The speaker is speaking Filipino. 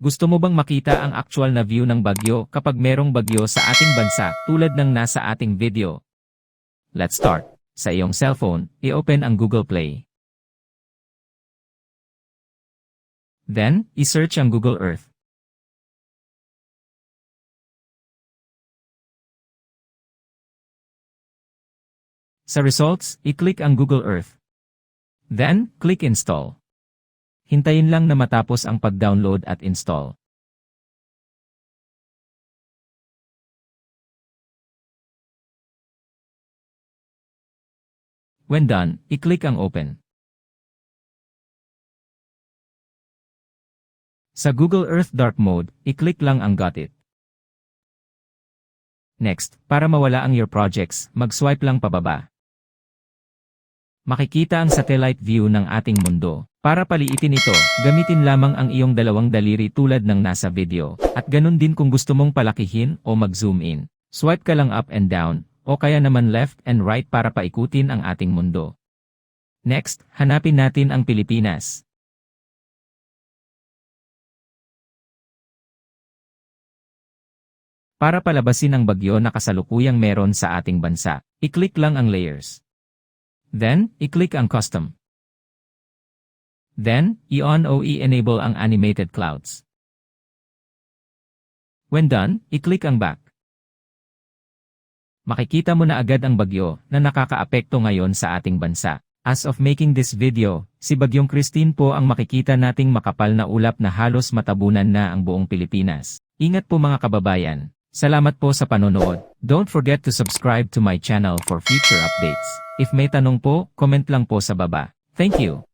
Gusto mo bang makita ang actual na view ng bagyo kapag merong bagyo sa ating bansa tulad ng nasa ating video? Let's start. Sa iyong cellphone, i-open ang Google Play. Then, i-search ang Google Earth. Sa results, i-click ang Google Earth. Then, click Install. Hintayin lang na matapos ang pag-download at install. When done, i-click ang Open. Sa Google Earth Dark Mode, i-click lang ang Got It. Next, para mawala ang your projects, mag-swipe lang pababa. Makikita ang satellite view ng ating mundo. Para paliitin ito, gamitin lamang ang iyong dalawang daliri tulad ng nasa video. At ganun din kung gusto mong palakihin o mag-zoom in. Swipe ka lang up and down, o kaya naman left and right para paikutin ang ating mundo. Next, hanapin natin ang Pilipinas. Para palabasin ang bagyo na kasalukuyang meron sa ating bansa, i-click lang ang layers. Then, i-click ang custom. Then, i-on o i-enable ang animated clouds. When done, i-click ang back. Makikita mo na agad ang bagyo na nakakaapekto ngayon sa ating bansa. As of making this video, si Bagyong Christine po ang makikita nating makapal na ulap na halos matabunan na ang buong Pilipinas. Ingat po mga kababayan. Salamat po sa panonood. Don't forget to subscribe to my channel for future updates. If may tanong po, comment lang po sa baba. Thank you.